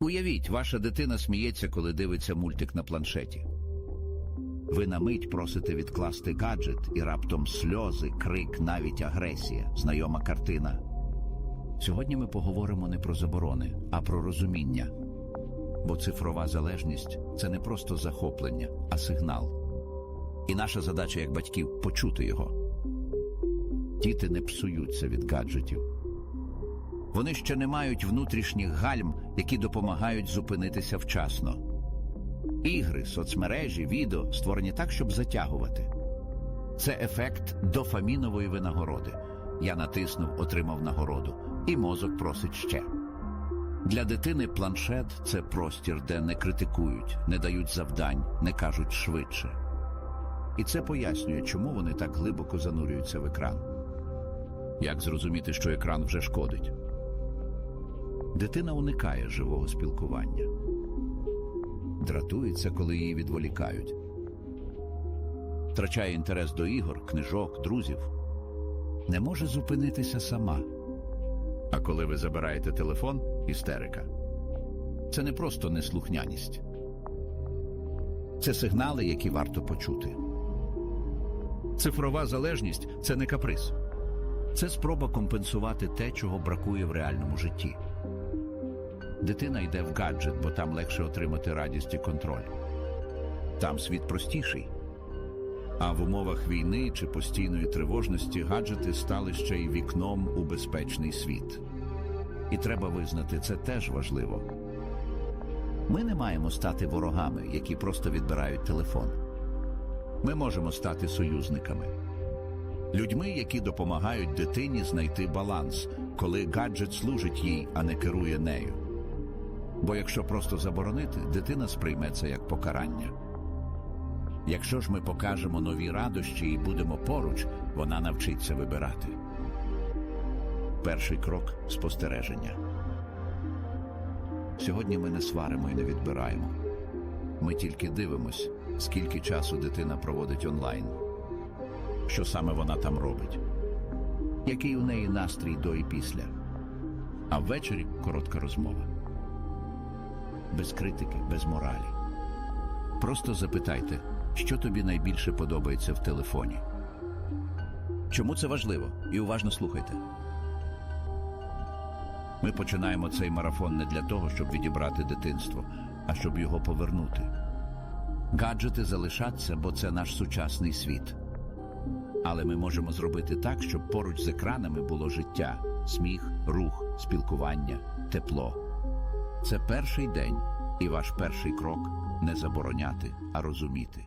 Уявіть, ваша дитина сміється, коли дивиться мультик на планшеті. Ви на мить просите відкласти гаджет, і раптом сльози, крик, навіть агресія, знайома картина. Сьогодні ми поговоримо не про заборони, а про розуміння. Бо цифрова залежність це не просто захоплення, а сигнал. І наша задача як батьків почути його. Діти не псуються від гаджетів. Вони ще не мають внутрішніх гальм, які допомагають зупинитися вчасно. Ігри, соцмережі, відео створені так, щоб затягувати. Це ефект дофамінової винагороди. Я натиснув, отримав нагороду, і мозок просить ще. Для дитини планшет це простір, де не критикують, не дають завдань, не кажуть швидше. І це пояснює, чому вони так глибоко занурюються в екран. Як зрозуміти, що екран вже шкодить? Дитина уникає живого спілкування, дратується, коли її відволікають, втрачає інтерес до ігор, книжок, друзів, не може зупинитися сама. А коли ви забираєте телефон істерика. Це не просто неслухняність, це сигнали, які варто почути. Цифрова залежність це не каприз, це спроба компенсувати те, чого бракує в реальному житті. Дитина йде в гаджет, бо там легше отримати радість і контроль. Там світ простіший. А в умовах війни чи постійної тривожності гаджети стали ще й вікном у безпечний світ. І треба визнати, це теж важливо. Ми не маємо стати ворогами, які просто відбирають телефон. Ми можемо стати союзниками, людьми, які допомагають дитині знайти баланс, коли гаджет служить їй, а не керує нею. Бо якщо просто заборонити, дитина сприйме це як покарання. Якщо ж ми покажемо нові радощі і будемо поруч, вона навчиться вибирати. Перший крок спостереження. Сьогодні ми не сваримо і не відбираємо. Ми тільки дивимось, скільки часу дитина проводить онлайн, що саме вона там робить, який у неї настрій до і після. А ввечері коротка розмова. Без критики, без моралі. Просто запитайте, що тобі найбільше подобається в телефоні. Чому це важливо? І уважно слухайте. Ми починаємо цей марафон не для того, щоб відібрати дитинство, а щоб його повернути. Гаджети залишаться, бо це наш сучасний світ. Але ми можемо зробити так, щоб поруч з екранами було життя, сміх, рух, спілкування, тепло. Це перший день і ваш перший крок не забороняти, а розуміти.